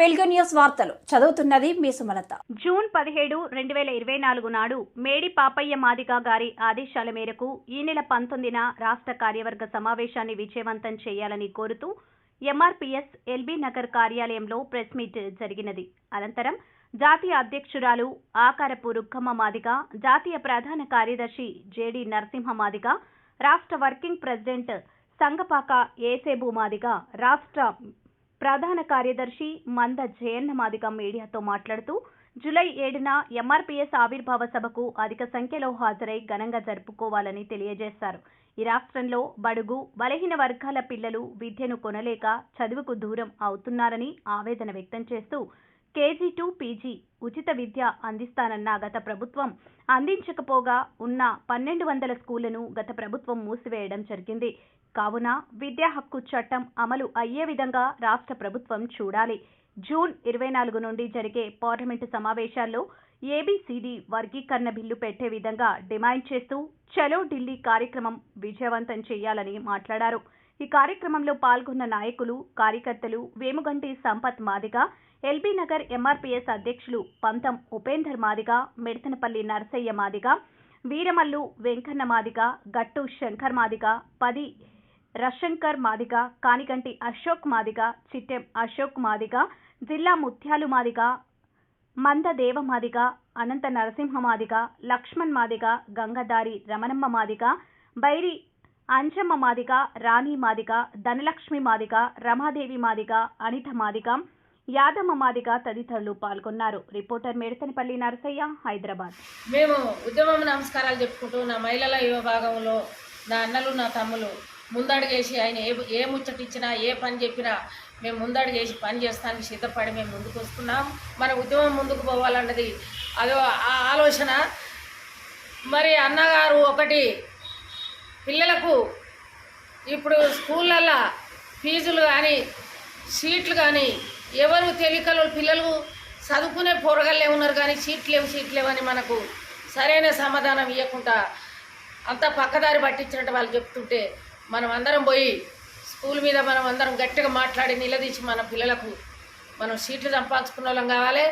వెలుగు న్యూస్ వార్తలు. చదువుతున్నది మీ సుమలత. జూన్ పదిహేడు రెండు వేల ఇరవై నాలుగు నాడు మేడి పాపయ్య మాదిగా గారి ఆదేశాల మేరకు ఈ నెల పంతొమ్మిదిన రాష్ట్ర కార్యవర్గ సమావేశాన్ని విజయవంతం చేయాలని కోరుతూ ఎంఆర్పీఎస్ ఎల్బీ నగర్ కార్యాలయంలో ప్రెస్ మీట్ జరిగినది. అనంతరం జాతీయ అధ్యక్షురాలు ఆకారపు రుక్కమ్మ మాదిగ జాతీయ ప్రధాన కార్యదర్శి జేడి నరసింహ మాదిగ రాష్ట్ర వర్కింగ్ ప్రెసిడెంట్ సంగపాక ఏసేబు మాదిగ రాష్ట్ర ప్రధాన కార్యదర్శి మంద జయన్నమాదిగ మీడియాతో మాట్లాడుతూ జూలై ఏడున ఎంఆర్పీఎస్ ఆవిర్భావ సభకు అధిక సంఖ్యలో హాజరై ఘనంగా జరుపుకోవాలని తెలియజేశారు. ఈ రాష్ట్రంలో బడుగు బలహీన వర్గాల పిల్లలు విద్యను కొనలేక చదువుకు దూరం అవుతున్నారని ఆవేదన వ్యక్తం చేస్తూ కేజీ టు పీజీ ఉచిత విద్య అందిస్తానన్న గత ప్రభుత్వం అందించకపోగా ఉన్న పన్నెండు వందల స్కూళ్ళను గత ప్రభుత్వం మూసివేయడం జరిగింది. కావున విద్యా హక్కు చట్టం అమలు అయ్యే విధంగా రాష్ట్ర ప్రభుత్వం చూడాలి. జూన్ ఇరవై నాలుగు నుండి జరిగే పార్లమెంటు సమావేశాల్లో ఏబీసీడీ వర్గీకరణ బిల్లు పెట్టే విధంగా డిమాండ్ చేస్తూ చలో ఢిల్లీ కార్యక్రమం విజయవంతం చేయాలని మాట్లాడారు. ఈ కార్యక్రమంలో పాల్గొన్న నాయకులు కార్యకర్తలు వేముగంటి సంపత్ మాదిగ ఎల్బీ నగర్ ఎంఆర్పీఎస్ అధ్యక్షులు పంతం ఉపేందర్ మాదిగ మిడతనపల్లి నరసయ్య మాదిగ వీరమల్లు వెంకన్న మాదిగ గట్టు శంకర్ మాదిగ పది రషంకర్ మాదిగ కానికంటి అశోక్ మాదిగ చిట్టెం అశోక్ మాదిగ జిల్లా ముత్యాలు మాదిగ మంద దేవ మాదిగ అనంత నరసింహ మాదిగ లక్ష్మణ్ మాదిగ గంగదారి రమణమ్మ మాదిగ బైరి అంజమ్మ మాదిగ రాణి మాదిగ ధనలక్ష్మి మాదిగ రమాదేవి మాదిగ అనిత మాదిగ యాదమ్మ మాదిగ తదితరులు పాల్గొన్నారు. రిపోర్టర్ మేడతనిపల్లి నరసయ్య హైదరాబాద్. మేము ఉద్యమం నమస్కారాలు చెప్పుకుంటూ నా మహిళల యువ భాగంలో నా అన్నలు నా తమ్ములు ముందడుగేసి ఆయన ఏ ఏ ముచ్చటిచ్చినా ఏ పని చెప్పినా మేము ముందడుగేసి పని చేస్తానికి సిద్ధపడి మేము ముందుకు వస్తున్నాం. మన ఉద్యమం ముందుకు పోవాలన్నది అదో ఆ ఆలోచన. మరి అన్నగారు ఒకటి పిల్లలకు ఇప్పుడు స్కూళ్ళల్లో ఫీజులు కానీ సీట్లు కానీ ఎవరు తెలియకలు పిల్లలు చదువుకునే పోరగాళ్ళే ఉన్నారు కానీ సీట్లు లేవు సీట్లు లేవని మనకు సరైన సమాధానం ఇవ్వకుండా అంతా పక్కదారి పట్టించినట్టు వాళ్ళు చెప్తుంటే మనం అందరం పోయి స్కూల్ మీద మనం అందరం గట్టిగా మాట్లాడి నిలదీసి మన పిల్లలకు మనం సీట్లు సంపాదించుకున్న వాళ్ళం కావాలి.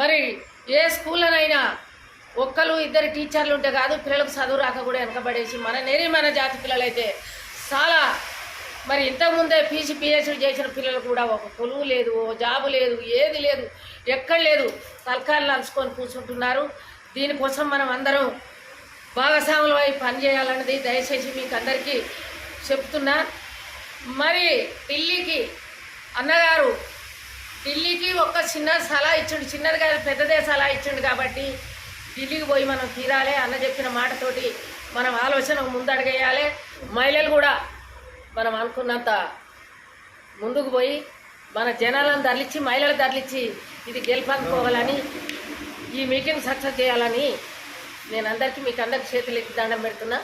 మరి ఏ స్కూల్లోనైనా ఒక్కరు ఇద్దరు టీచర్లు ఉంటే కాదు పిల్లలకు చదువు రాక కూడా వెనకబడేసి మన నేరి మన జాతి పిల్లలైతే చాలా మరి ఇంతకుముందే పీసీ పిహెచ్డీ చేసిన పిల్లలు కూడా ఒక కొలువు లేదు ఓ జాబు లేదు ఏది లేదు ఎక్కడ లేదు తలకాయలు నలుచుకొని కూర్చుంటున్నారు. దీనికోసం మనం అందరం భాగస్వాములు అయి పనిచేయాలన్నది దయచేసి మీకు అందరికీ చెప్తున్నా. మరి ఢిల్లీకి అన్నగారు ఢిల్లీకి ఒక్క చిన్న సలహా ఇచ్చిండు చిన్నది కాదు పెద్దదే సలహా ఇచ్చిండు కాబట్టి ఢిల్లీకి పోయి మనం తీరాలి. అన్న చెప్పిన మాటతోటి మనం ఆలోచన ముందడగేయాలి. మహిళలు కూడా మనం అనుకున్నంత ముందుకు పోయి మన జనాలను తరలిచ్చి మహిళలు తరలిచ్చి ఇది గెలుపనుకోవాలని ఈ మీటింగ్ సక్సెస్ చేయాలని నేను అందరికీ మీకు అందరికి చేతులు ఎత్తి దండం పెడుతున్నా.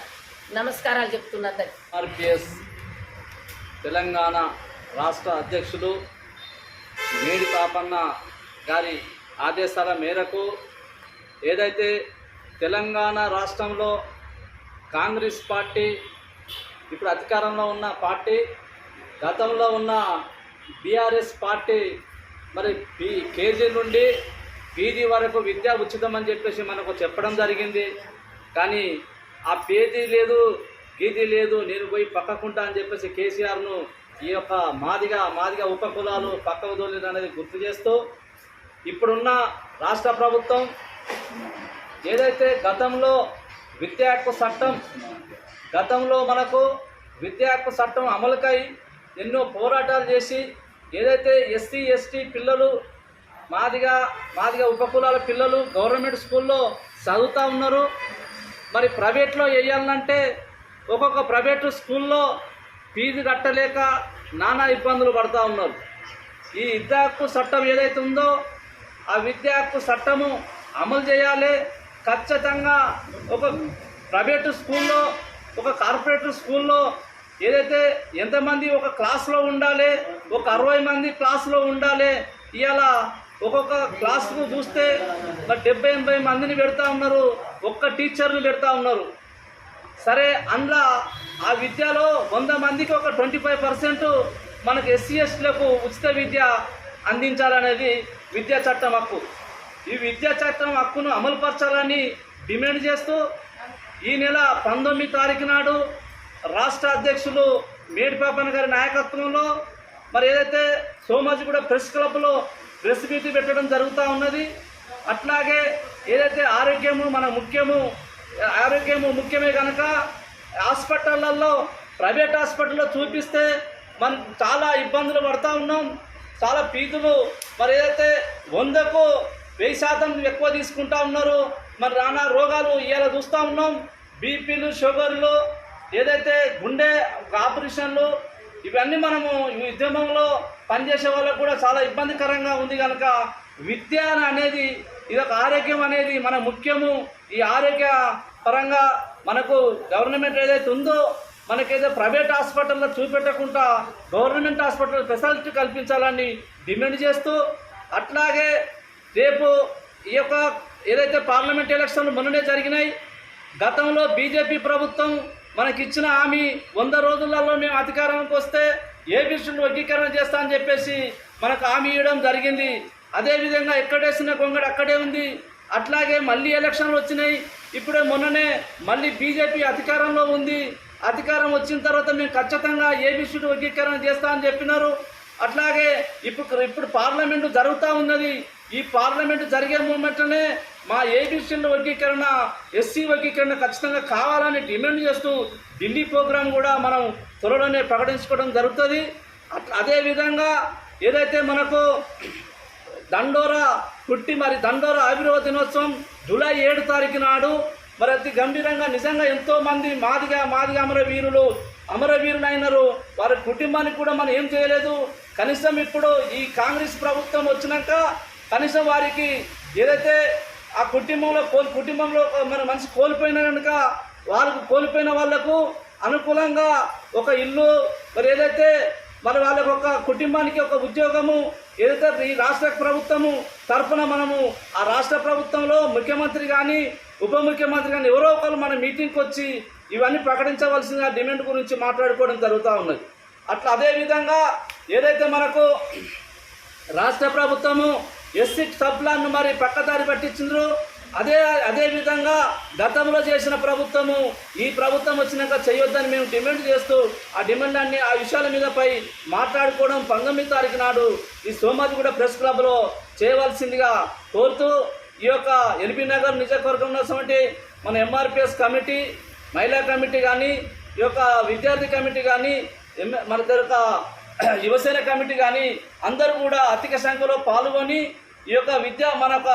నమస్కారాలు చెప్తున్నా అందరికి. ఆర్పిఎస్ తెలంగాణ రాష్ట్ర అధ్యక్షులు మేడి పాపన్న గారి ఆదేశాల మేరకు ఏదైతే తెలంగాణ రాష్ట్రంలో కాంగ్రెస్ పార్టీ ఇప్పుడు అధికారంలో ఉన్న పార్టీ గతంలో ఉన్న బీఆర్ఎస్ పార్టీ మరి పీ కేజీ నుండి పీజీ వరకు విద్య ఉచితం అని చెప్పేసి మనకు చెప్పడం జరిగింది. కానీ ఆ పేజీ లేదు గీజీ లేదు నేను పోయి పక్కకుంటా అని చెప్పేసి కేసీఆర్ను ఈ యొక్క మాదిగా మాదిగా ఉప కులాలు పక్కకు దోలేదు అనేది గుర్తు చేస్తూ ఇప్పుడున్న రాష్ట్ర ప్రభుత్వం ఏదైతే గతంలో విద్యా హక్కు చట్టం గతంలో మనకు విద్యా హక్కు చట్టం అమలుకై ఎన్నో పోరాటాలు చేసి ఏదైతే ఎస్సీ ఎస్టీ పిల్లలు మాదిగా మాదిగా ఉపకులాల పిల్లలు గవర్నమెంట్ స్కూల్లో చదువుతూ ఉన్నారు. మరి ప్రైవేట్లో వేయాలంటే ఒక్కొక్క ప్రైవేటు స్కూల్లో ఫీజు కట్టలేక నానా ఇబ్బందులు పడుతూ ఉన్నారు. ఈ విద్యా హక్కు చట్టం ఏదైతే ఉందో ఆ విద్యా హక్కు చట్టము అమలు చేయాలి. ఖచ్చితంగా ఒక ప్రైవేటు స్కూల్లో ఒక కార్పొరేట్ స్కూల్లో ఏదైతే ఎంతమంది ఒక క్లాస్లో ఉండాలి ఒక అరవై మంది క్లాస్లో ఉండాలి ఇవాళ ఒక్కొక్క క్లాస్కు చూస్తే మరి డెబ్బై ఎనభై మందిని పెడతా ఉన్నారు. ఒక్క టీచర్ని పెడతా ఉన్నారు. సరే అందులో ఆ విద్యలో వంద మందికి ఒక ట్వంటీ ఫైవ్ పర్సెంట్ మనకు ఎస్సీ ఎస్టీలకు ఉచిత విద్య అందించాలనేది విద్యా చట్టం హక్కు. ఈ విద్యా చట్టం హక్కును అమలుపరచాలని డిమాండ్ చేస్తూ ఈ నెల పంతొమ్మిది తారీఖు నాడు రాష్ట్ర అధ్యక్షులు మేడిపాపన్ గారి నాయకత్వంలో మరి ఏదైతే సోమాజిగూడ ప్రెస్ క్లబ్లో రెసిపీటీ పెట్టడం జరుగుతూ ఉన్నది. అట్లాగే ఏదైతే ఆరోగ్యము మన ముఖ్యము ఆరోగ్యము ముఖ్యమే కనుక హాస్పిటళ్ళల్లో ప్రైవేట్ హాస్పిటల్లో చూపిస్తే మనం చాలా ఇబ్బందులు పడతా ఉన్నాం. చాలా ఫీజులు మరి ఏదైతే వందకు వెయ్యి శాతం ఎక్కువ తీసుకుంటా ఉన్నారు మరి రానా రోగాలు ఇవాళ చూస్తూ ఉన్నాం. బీపీలు షుగర్లు ఏదైతే గుండె ఆపరేషన్లు ఇవన్నీ మనము ఈ ఉద్యమంలో పనిచేసే వాళ్ళకు కూడా చాలా ఇబ్బందికరంగా ఉంది కనుక విద్య అనేది ఇది ఒక ఆరోగ్యం అనేది మన ముఖ్యము. ఈ ఆరోగ్య పరంగా మనకు గవర్నమెంట్ ఏదైతే ఉందో మనకైతే ప్రైవేట్ హాస్పిటల్లో చూపెట్టకుండా గవర్నమెంట్ హాస్పిటల్ ఫెసిలిటీ కల్పించాలని డిమాండ్ చేస్తూ అట్లాగే రేపు ఈ యొక్క ఏదైతే పార్లమెంట్ ఎలక్షన్లు మొన్ననే జరిగినాయి గతంలో బీజేపీ ప్రభుత్వం మనకిచ్చిన హామీ వంద రోజులలో మేము అధికారానికి వస్తే ఏ విషయంలో వర్గీకరణ చేస్తా అని చెప్పేసి మనకు హామీ ఇవ్వడం జరిగింది. అదేవిధంగా ఎక్కడేసిన కొంగడు అక్కడే ఉంది. అట్లాగే మళ్ళీ ఎలక్షన్లు వచ్చినాయి. ఇప్పుడే మొన్ననే మళ్ళీ బీజేపీ అధికారంలో ఉంది. అధికారం వచ్చిన తర్వాత మేము ఖచ్చితంగా ఏ విషయంలో వర్గీకరణ చేస్తా అని చెప్పినారు. అట్లాగే ఇప్పుడు ఇప్పుడు పార్లమెంటు జరుగుతూ ఉన్నది. ఈ పార్లమెంట్ జరిగే మూమెంట్లోనే మా ఏబిసిఎల్ వర్గీకరణ ఎస్సీ వర్గీకరణ ఖచ్చితంగా కావాలని డిమాండ్ చేస్తూ ఢిల్లీ ప్రోగ్రాం కూడా మనం త్వరలోనే ప్రకటించుకోవడం జరుగుతుంది. అట్లా అదేవిధంగా ఏదైతే మనకు దండోరా పుట్టి మరి దండోరా ఆవిర్భావ దినోత్సవం జూలై ఏడు తారీఖు నాడు మరి అతి గంభీరంగా నిజంగా ఎంతోమంది మాదిగా మాదిగా అమరవీరులు అమరవీరులు అయినారు వారి కుటుంబానికి కూడా మనం ఏం చేయలేదు. కనీసం ఇప్పుడు ఈ కాంగ్రెస్ ప్రభుత్వం వచ్చినాక కనీసం వారికి ఏదైతే ఆ కుటుంబంలో కోల్ కుటుంబంలో మన మనిషి కోల్పోయిన కనుక వాళ్ళకు కోల్పోయిన వాళ్ళకు అనుకూలంగా ఒక ఇల్లు మరి ఏదైతే మరి వాళ్ళకు ఒక కుటుంబానికి ఒక ఉద్యోగము ఏదైతే ఈ రాష్ట్ర ప్రభుత్వము తరఫున మనము ఆ రాష్ట్ర ప్రభుత్వంలో ముఖ్యమంత్రి కానీ ఉప ముఖ్యమంత్రి కానీ ఎవరో ఒకరు మన మీటింగ్కి వచ్చి ఇవన్నీ ప్రకటించవలసిన డిమాండ్ గురించి మాట్లాడుకోవడం జరుగుతూ ఉన్నది. అట్లా అదేవిధంగా ఏదైతే మనకు రాష్ట్ర ప్రభుత్వము ఎస్సీ సబ్లాన్ను మరి పక్కదారి పట్టించిండ్రు అదే అదే విధంగా గతంలో చేసిన ప్రభుత్వము ఈ ప్రభుత్వం వచ్చినాక చేయొద్దని మేము డిమాండ్ చేస్తూ ఆ డిమాండ్ అన్ని ఆ విషయాల మీదపై మాట్లాడుకోవడం పంతొమ్మిది తారీఖు నాడు ఈ సోమాజిగూడ ప్రెస్ క్లబ్లో చేయవలసిందిగా కోరుతూ ఈ యొక్క ఎల్బీ నగర్ నియోజకవర్గంలో ఉన్నటువంటి మన ఎంఆర్పిఎస్ కమిటీ మహిళా కమిటీ కానీ ఈ యొక్క విద్యార్థి కమిటీ కానీ ఎం- మన యొక్క యువసేన కమిటీ కానీ అందరూ కూడా అధిక సంఖ్యలో పాల్గొని ఈ యొక్క విద్య మన యొక్క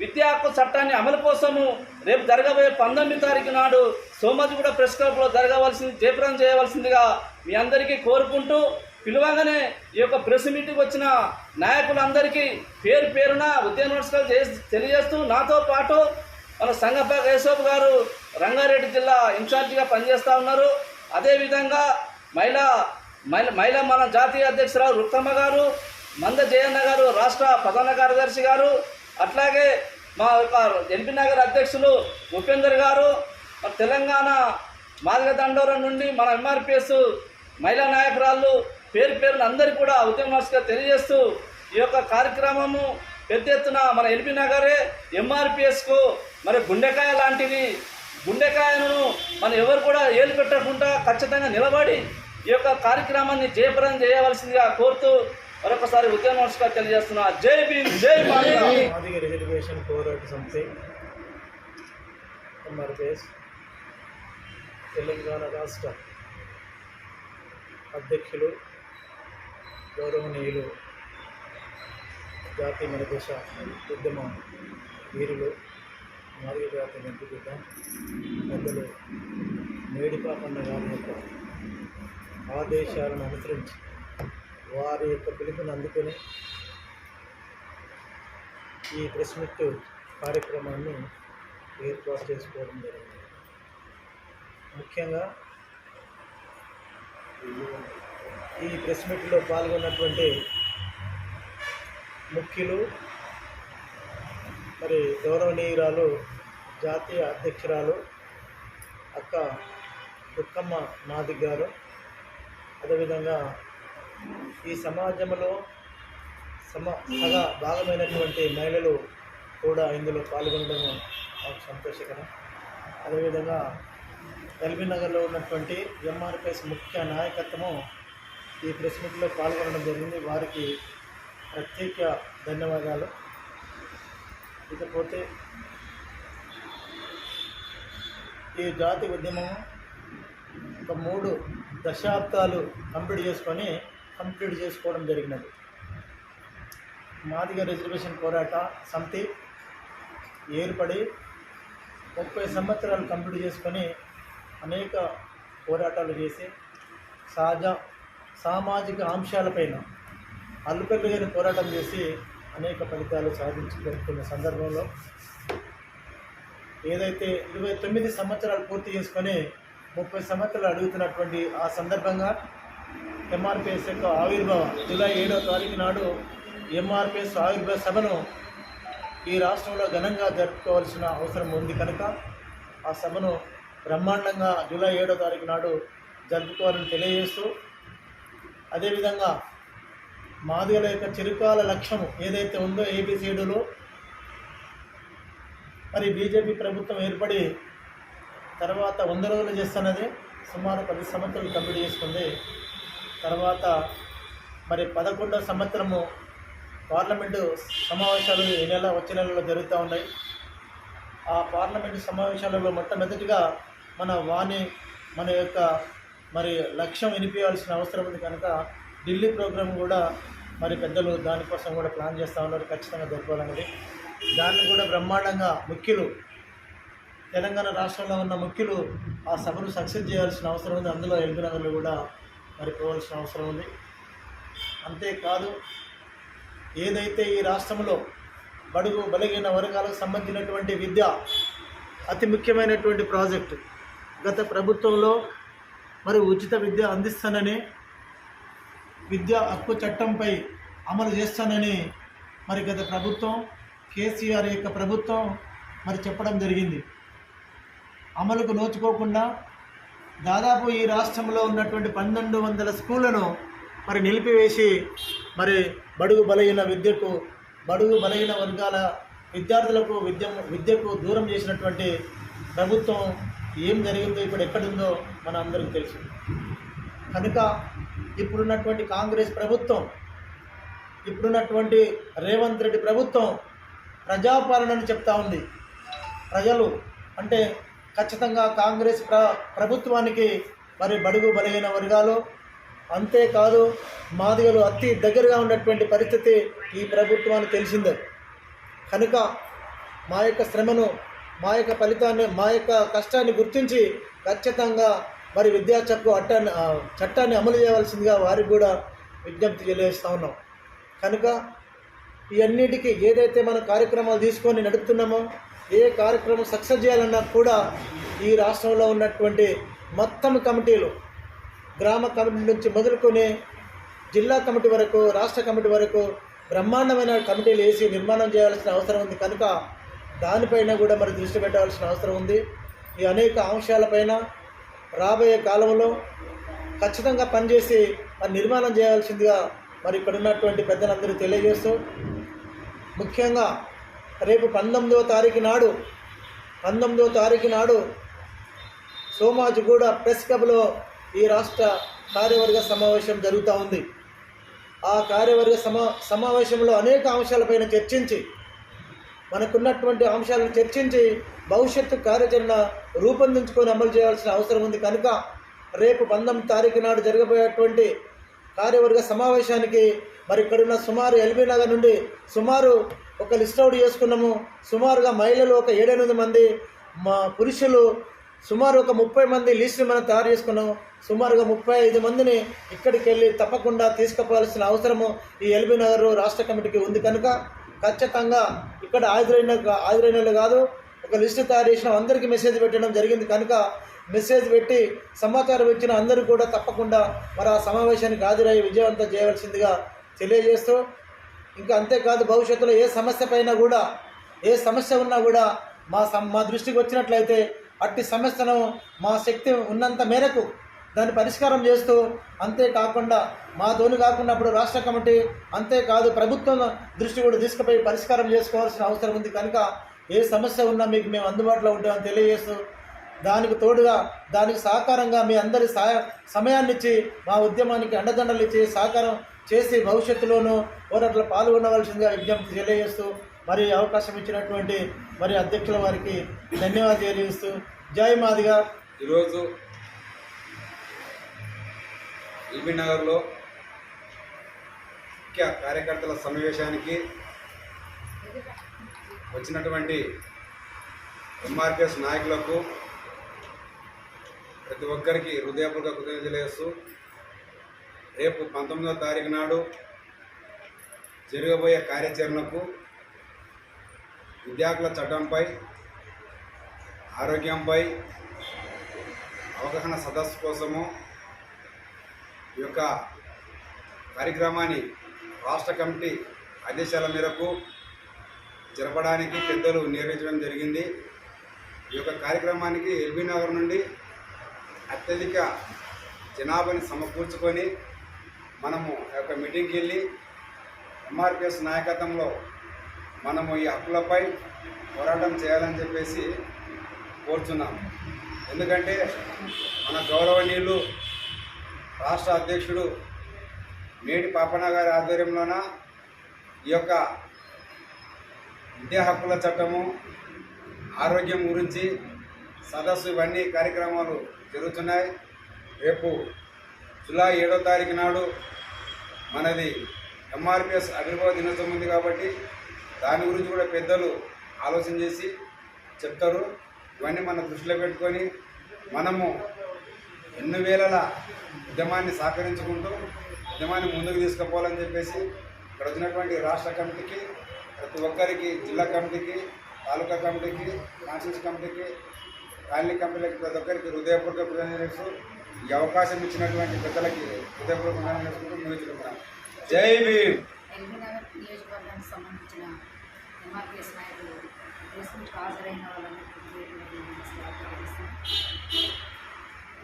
విద్యా హక్కు చట్టాన్ని అమలు కోసము రేపు జరగబోయే పంతొమ్మిది తారీఖు నాడు సోమాజిగూడ ప్రెస్ క్లబ్లో జరగవలసింది జయప్రదం చేయవలసిందిగా మీ అందరికీ కోరుకుంటూ పిలువగానే ఈ యొక్క ప్రెస్ మీటింగ్ వచ్చిన నాయకులందరికీ పేరు పేరున ఉద్యమ నమస్కారం తెలియజేస్తూ నాతో పాటు మన సంగప్ప కేశవ్ గారు రంగారెడ్డి జిల్లా ఇన్ఛార్జిగా పనిచేస్తూ ఉన్నారు. అదేవిధంగా మహిళా మహిళ మహిళ మన జాతీయ అధ్యక్షురాలు రుక్తమ్మ గారు మంద జయన్న గారు రాష్ట్ర ప్రధాన కార్యదర్శి గారు అట్లాగే మా యొక్క ఎల్బీ నగర్ అధ్యక్షులు ఉపేందర్ గారు తెలంగాణ మాదిగ దండోరం నుండి మన ఎంఆర్పిఎస్ మహిళా నాయకురాళ్ళు పేరు పేరున అందరికీ కూడా ఉద్యమాస్గా తెలియజేస్తూ ఈ యొక్క కార్యక్రమము పెద్ద ఎత్తున మన ఎల్బీ నగరే ఎంఆర్పిఎస్కు మరి గుండెకాయ లాంటివి గుండెకాయను మనం ఎవరు కూడా ఏలు పెట్టకుండా ఖచ్చితంగా నిలబడి ఈ యొక్క కార్యక్రమాన్ని జయప్రదం చేయవలసిందిగా కోరుతూ మరొకసారి ఉద్యమోత్సగా తెలియజేస్తున్నా జై భీమ్ జై రిజర్వేషన్ పోరాట సమితి ఎంఆర్పిఎస్ తెలంగాణ రాష్ట్ర అధ్యక్షులు గౌరవనీయులు జాతీయ మనదేశ ఉద్యమ వీరులు మాదిగ జాతి మంత్రిత పెద్దలు మేడిపాపన్న గారి యొక్క ఆదేశాలను అనుసరించి వారి యొక్క పిలుపుని అందుకొని ఈ ప్రెస్ మీట్ కార్యక్రమాన్ని ఏర్పాటు చేసుకోవడం జరిగింది. ముఖ్యంగా ఈ ప్రెస్ మీట్లో పాల్గొన్నటువంటి ముఖ్యులు మరి గౌరవనీయురాలు జాతీయ అధ్యక్షురాలు అక్క దుక్కమ్మ నాది గారు అదేవిధంగా ఈ సమాజంలో సమ సగా భాగమైనటువంటి మహిళలు కూడా ఇందులో పాల్గొనడం మాకు సంతోషకరం. అదేవిధంగా ఎల్బీ నగర్లో ఉన్నటువంటి ఎంఆర్పిఎస్ ముఖ్య నాయకత్వము ఈ ప్రెస్ మీట్లో పాల్గొనడం జరిగింది. వారికి ప్రత్యేక ధన్యవాదాలు. ఇకపోతే ఈ జాతి ఉద్యమం ఒక మూడు దశాబ్దాలు కంప్లీట్ చేసుకొని కంప్లీట్ చేసుకోవడం జరిగినది. మాదిగ రిజర్వేషన్ పోరాట సమితి ఏర్పడి ముప్పై సంవత్సరాలు కంప్లీట్ చేసుకొని అనేక పోరాటాలు చేసి సహజ సామాజిక అంశాలపైన అల్లుపెల్లుగని పోరాటం చేసి అనేక ఫలితాలు సాధించుకున్న సందర్భంలో ఏదైతే ఇరవై తొమ్మిది సంవత్సరాలు పూర్తి చేసుకొని ముప్పై సంవత్సరాలు అడుగుతున్నటువంటి ఆ సందర్భంగా ఎంఆర్పిఎస్ యొక్క ఆవిర్భావ జూలై ఏడో తారీఖు నాడు ఎంఆర్పిఎస్ ఆవిర్భావ సభను ఈ రాష్ట్రంలో ఘనంగా జరుపుకోవాల్సిన అవసరం ఉంది కనుక ఆ సభను బ్రహ్మాండంగా జూలై ఏడో తారీఖు నాడు జరుపుకోవాలని తెలియజేస్తూ అదేవిధంగా మాదిగల యొక్క చిరుకాల లక్ష్యం ఏదైతే ఉందో ఏబిసిడులో మరి బీజేపీ ప్రభుత్వం ఏర్పడి తర్వాత వంద రోజులు చేస్తున్నది సుమారు పది సంవత్సరాలు కంప్లీట్ చేసుకుంది. తర్వాత మరి పదకొండవ సంవత్సరము పార్లమెంటు సమావేశాలు ఈ నెల వచ్చే నెలలో జరుగుతూ ఉన్నాయి. ఆ పార్లమెంటు సమావేశాలలో మొట్టమొదటిగా మన వాణి మన యొక్క మరి లక్ష్యం వినిపించాల్సిన అవసరం ఉంది కనుక ఢిల్లీ ప్రోగ్రాం కూడా మరి పెద్దలు దానికోసం కూడా ప్లాన్ చేస్తూ ఉన్నారు ఖచ్చితంగా జరపాలనేది దాన్ని కూడా బ్రహ్మాండంగా ముఖ్యులు తెలంగాణ రాష్ట్రంలో ఉన్న ముఖ్యులు ఆ సభను సక్సెస్ చేయాల్సిన అవసరం ఉంది. అందులో ఎల్బీ నగర్లో కూడా మరిపోవాల్సిన అవసరం ఉంది. అంతేకాదు ఏదైతే ఈ రాష్ట్రంలో బడుగు బలహీన వర్గాలకు సంబంధించినటువంటి విద్య అతి ముఖ్యమైనటువంటి ప్రాజెక్టు గత ప్రభుత్వంలో మరి ఉచిత విద్య అందిస్తానని విద్యా హక్కు చట్టంపై అమలు చేస్తానని మరి గత ప్రభుత్వం కేసీఆర్ యొక్క ప్రభుత్వం మరి చెప్పడం జరిగింది. అమలుకు నోచుకోకుండా దాదాపు ఈ రాష్ట్రంలో ఉన్నటువంటి పన్నెండు వందల స్కూళ్ళను మరి నిలిపివేసి మరి బడుగు బలహీన విద్యకు బడుగు బలహీన వర్గాల విద్యార్థులకు విద్య విద్యకు దూరం చేసినటువంటి ప్రభుత్వం ఏం జరిగిందో ఇప్పుడు ఎక్కడుందో మన అందరికీ తెలుసు. కనుక ఇప్పుడున్నటువంటి కాంగ్రెస్ ప్రభుత్వం ఇప్పుడున్నటువంటి రేవంత్ రెడ్డి ప్రభుత్వం ప్రజాపాలనని చెప్తా ఉంది. ప్రజలు అంటే ఖచ్చితంగా కాంగ్రెస్ ప్ర ప్రభుత్వానికి మరి బడుగు బలహీన వర్గాలు. అంతేకాదు మాదిగలు అతి దగ్గరగా ఉన్నటువంటి పరిస్థితి ఈ ప్రభుత్వానికి తెలిసిందే. కనుక మా యొక్క శ్రమను మా యొక్క ఫలితాన్ని మా యొక్క కష్టాన్ని గుర్తించి ఖచ్చితంగా మరి విద్యా చక్కు అట్టాన్ని చట్టాన్ని అమలు చేయవలసిందిగా వారికి కూడా విజ్ఞప్తి తెలియజేస్తూ ఉన్నాం. కనుక ఇవన్నిటికీ ఏదైతే మనం కార్యక్రమాలు తీసుకొని నడుపుతున్నామో ఏ కార్యక్రమం సక్సెస్ చేయాలన్నా కూడా ఈ రాష్ట్రంలో ఉన్నటువంటి మొత్తం కమిటీలు గ్రామ కమిటీ నుంచి మొదలుకొని జిల్లా కమిటీ వరకు రాష్ట్ర కమిటీ వరకు బ్రహ్మాండమైన కమిటీలు వేసి నిర్మాణం చేయాల్సిన అవసరం ఉంది. కనుక దానిపైన కూడా మరి దృష్టి పెట్టాల్సిన అవసరం ఉంది. ఈ అనేక అంశాలపైన రాబోయే కాలంలో ఖచ్చితంగా పనిచేసి మరి నిర్మాణం చేయాల్సిందిగా మరి ఇక్కడ ఉన్నటువంటి పెద్దలందరూ తెలియజేస్తూ ముఖ్యంగా రేపు పంతొమ్మిదవ తారీఖు నాడు పంతొమ్మిదవ తారీఖు నాడు సోమాజిగూడ ప్రెస్ క్లబ్లో ఈ రాష్ట్ర కార్యవర్గ సమావేశం జరుగుతూ ఉంది. ఆ కార్యవర్గ సమా సమావేశంలో అనేక అంశాలపైన చర్చించి మనకున్నటువంటి అంశాలను చర్చించి భవిష్యత్తు కార్యాచరణ రూపొందించుకొని అమలు చేయాల్సిన అవసరం ఉంది. కనుక రేపు పంతొమ్మిది తారీఖు నాడు జరగబోయేటువంటి కార్యవర్గ సమావేశానికి మరి ఇక్కడున్న సుమారు ఎల్బీ నగర్ నుండి సుమారు ఒక లిస్ట్ అవుట్ చేసుకున్నాము. సుమారుగా మహిళలు ఒక ఏడెనిమిది మంది మా పురుషులు సుమారు ఒక ముప్పై మంది లిస్టుని మనం తయారు చేసుకున్నాం సుమారుగా ముప్పై ఐదు మందిని ఇక్కడికి వెళ్ళి తప్పకుండా తీసుకుపోవాల్సిన అవసరము ఈ ఎల్బీ నగర్ రాష్ట్ర కమిటీకి ఉంది. కనుక ఖచ్చితంగా ఇక్కడ హాజరైన హాజరైన కాదు ఒక లిస్టు తయారు చేసిన అందరికీ మెసేజ్ పెట్టడం జరిగింది. కనుక మెసేజ్ పెట్టి సమాచారం ఇచ్చిన అందరూ కూడా తప్పకుండా మరి ఆ సమావేశానికి హాజరై విజయవంతం చేయవలసిందిగా తెలియజేస్తూ ఇంకా అంతేకాదు భవిష్యత్తులో ఏ సమస్య పైన కూడా ఏ సమస్య ఉన్నా కూడా మా మా దృష్టికి వచ్చినట్లయితే అట్టి సమస్యను మా శక్తి ఉన్నంత మేరకు దాన్ని పరిష్కారం చేస్తూ అంతేకాకుండా మా తోని కాకుండా అప్పుడు రాష్ట్ర కమిటీ అంతేకాదు ప్రభుత్వం దృష్టి కూడా తీసుకుపోయి పరిష్కారం చేసుకోవాల్సిన అవసరం ఉంది. కనుక ఏ సమస్య ఉన్నా మీకు మేము అందుబాటులో ఉంటామని తెలియజేస్తూ దానికి తోడుగా దానికి సహకారంగా మీ అందరి సహాయ సమయాన్ని ఇచ్చి మా ఉద్యమానికి అండదండలు ఇచ్చి సహకారం చేసి భవిష్యత్తులోనూ పోరాటంలో పాల్గొనవలసిందిగా విజ్ఞప్తి తెలియజేస్తూ మరి అవకాశం ఇచ్చినటువంటి మరి అధ్యక్షుల వారికి ధన్యవాదాలు తెలియజేస్తూ జై మాదిగా. ఈరోజు ఎల్బీ నగర్లో ముఖ్య కార్యకర్తల సమావేశానికి వచ్చినటువంటి ఎంఆర్పిఎస్ నాయకులకు ప్రతి ఒక్కరికి హృదయపూర్వక కృతజ్ఞతలు రేపు పంతొమ్మిదవ తారీఖు నాడు జరగబోయే కార్యాచరణకు విద్యార్థుల చట్టంపై ఆరోగ్యంపై అవగాహన సదస్సు కోసము ఈ యొక్క కార్యక్రమాన్ని రాష్ట్ర కమిటీ ఆదేశాల మేరకు జరపడానికి పెద్దలు నిర్వహించడం జరిగింది. ఈ యొక్క కార్యక్రమానికి ఎల్బీ నగర్ నుండి అత్యధిక జనాభాని సమకూర్చుకొని మనము యొక్క మీటింగ్కి వెళ్ళి ఎంఆర్పిఎస్ నాయకత్వంలో మనము ఈ హక్కులపై పోరాటం చేయాలని చెప్పేసి కోరుచున్నాం. ఎందుకంటే మన గౌరవనీయులు రాష్ట్ర అధ్యక్షుడు మేడి పాపన్న గారి ఆధ్వర్యంలోన ఈ యొక్క విద్యా హక్కుల చట్టము ఆరోగ్యం గురించి సదస్సు ఇవన్నీ కార్యక్రమాలు జరుగుతున్నాయి. రేపు జూలై ఏడో తారీఖు నాడు మనది ఎంఆర్పిఎస్ ఆవిర్భావ దినోత్సవం ఉంది కాబట్టి దాని గురించి కూడా పెద్దలు ఆలోచన చేసి చెప్తారు. ఇవన్నీ మన దృష్టిలో పెట్టుకొని మనము ఎన్ని వేలల ఉద్యమాన్ని సహకరించుకుంటూ ఉద్యమాన్ని ముందుకు తీసుకుపోవాలని చెప్పేసి ఇక్కడ వచ్చినటువంటి రాష్ట్ర కమిటీకి ప్రతి ఒక్కరికి జిల్లా కమిటీకి తాలూకా కమిటీకి కాన్స్టిట్యూన్స్ కమిటీకి కాలనీ కమిటీలకి ప్రతి ఒక్కరికి హృదయపూర్వక కృతజ్ఞతలు ఈ అవకాశం ఇచ్చినటువంటి పెద్దలకి హృదయపూర్వక కృతజ్ఞతలు నియోజకవర్గం జై భీమ్! నియోజకవర్గానికి సంబంధించిన ఎంఆర్పిఎస్ నాయకులు ప్రెస్ హాజరైన వాళ్ళందరికీ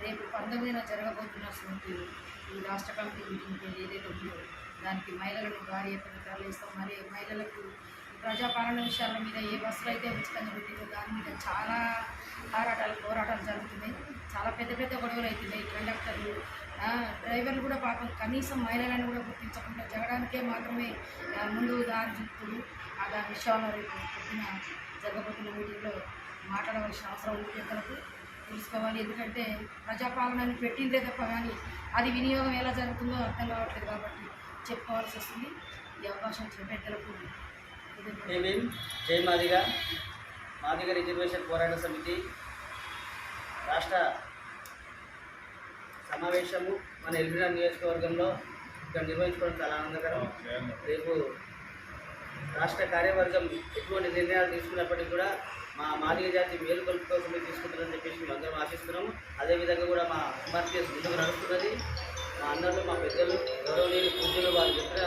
రేపు పంతొమ్మిదిన జరగబోతున్న సమితి ఈ రాష్ట్ర కమిటీ మీటింగ్ ఏదైతే ఉందో దానికి మహిళలను భారీ ఎత్తున తరలిస్తాం. మరియు మహిళలకు ప్రజాపాలన విషయాల మీద ఏ బస్సులు అయితే ఉచితంగా పెట్టిందో దాని మీద చాలా పోరాటాలు పోరాటాలు జరుగుతున్నాయి. చాలా పెద్ద పెద్ద గొడవలు అవుతున్నాయి కండక్టర్లు. డ్రైవర్లు కూడా పాపం కనీసం మహిళలను కూడా గుర్తించకుండా జరగడానికే మాత్రమే ముందు దారి చూపుతుంది ఆ దాని విషయంలో రేపు పొద్దున జరగబోతున్న మీటింగ్లో మాట్లాడవలసిన అవసరం ఉంది పెద్దలకు తెలుసుకోవాలి. ఎందుకంటే ప్రజాపాలనని పెట్టిందే తప్ప కానీ అది వినియోగం ఎలా జరుగుతుందో అర్థం కావట్లేదు కాబట్టి చెప్పుకోవాల్సి వస్తుంది. ఈ అవకాశం ఇచ్చిన పెద్దలకు జై భీమ్ జై మాదిగ. మాదిగ రిజర్వేషన్ పోరాట సమితి రాష్ట్ర సమావేశము మన ఎల్బీరా నియోజకవర్గంలో ఇక్కడ నిర్వహించుకోవడం చాలా ఆనందకరం. రేపు రాష్ట్ర కార్యవర్గం ఎటువంటి నిర్ణయాలు తీసుకున్నప్పటికీ కూడా మా మాదిగ జాతి మేలుకొల్పు కోసమే తీసుకుంటుందని చెప్పేసి మేము అందరం ఆశిస్తున్నాము. అదేవిధంగా కూడా మా ఎంఆర్పిఎస్ ముందుకు నడుస్తున్నది. మా అన్నలు మా పెద్దలు గౌరవనీయులు పూజలు వారు చెప్పిన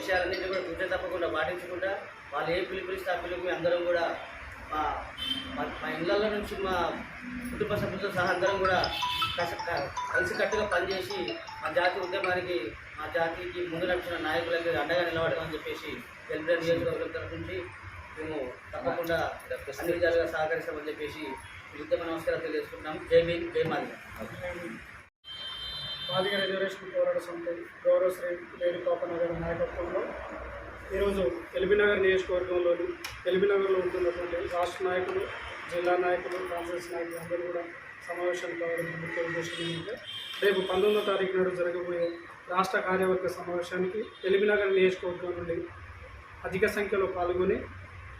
విషయాలన్నింటినీ కూడా గుర్తు తప్పకుండా పాటించకుండా వాళ్ళు ఏ పిలుపునిస్తే ఆ పిలుపు అందరం కూడా మా మా- ఇళ్ళల్లో నుంచి మా కుటుంబ సభ్యులతో సహా అందరం కూడా కస కలిసికట్టుగా పనిచేసి మా జాతి ఉద్యమానికి మా జాతికి ముందు నడిచిన నాయకులకి అండగా నిలబడమని చెప్పేసి ఎల్బీ నియోజకవర్గం తరఫు నుంచి మేము తప్పకుండా అన్ని విధాలుగా సహకరిస్తామని చెప్పేసి ఉద్యమ నమస్కారం తెలియజేసుకుంటున్నాం. జై భీమ్ జై మాదిగా. మాదిగ రిజర్వేషన్ పోరాట సమితి గౌరవ శ్రీ లేడి పాపన్న నాయకత్వంలో ఈరోజు ఎల్బీనగర్ నియోజకవర్గంలోని ఎల్బీనగర్లో ఉంటున్నటువంటి రాష్ట్ర నాయకులు జిల్లా నాయకులు కాంగ్రెస్ నాయకులు అందరూ కూడా సమావేశం కావడం ముఖ్య ఉద్దేశం ఏంటంటే రేపు పంతొమ్మిదో తారీఖు నాడు జరగబోయే రాష్ట్ర కార్యవర్గ సమావేశానికి ఎల్బీనగర్ నియోజకవర్గం నుండి అధిక సంఖ్యలో పాల్గొని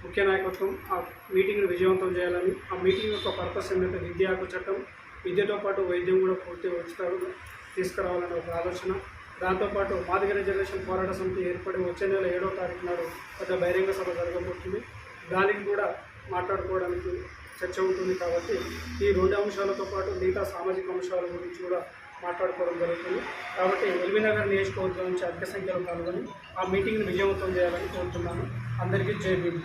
ముఖ్య నాయకత్వం ఆ మీటింగ్ను విజయవంతం చేయాలని ఆ మీటింగ్ యొక్క పర్పస్ ఏంటంటే విద్యా హక్కు చట్టం విద్యతో పాటు వైద్యం కూడా పూర్తి ఉచితంగా తీసుకురావాలని ఒక ఆలోచన. దాంతోపాటు మాదిగ రిజర్వేషన్ పోరాట సమితి ఏర్పడి వచ్చే నెల ఏడో తారీఖు నాడు పెద్ద బహిరంగ సభ జరగబోతుంది. దానికి కూడా మాట్లాడుకోవడానికి చర్చ ఉంటుంది కాబట్టి ఈ రెండు అంశాలతో పాటు మిగతా సామాజిక అంశాల గురించి కూడా మాట్లాడుకోవడం జరుగుతుంది. కాబట్టి ఎల్బీనగర్ నియోజకవర్గం నుంచి అధిక సంఖ్యలో పాల్గొని ఆ మీటింగ్ని విజయవంతం చేయాలని కోరుతున్నాను. అందరికీ జై భీమ్.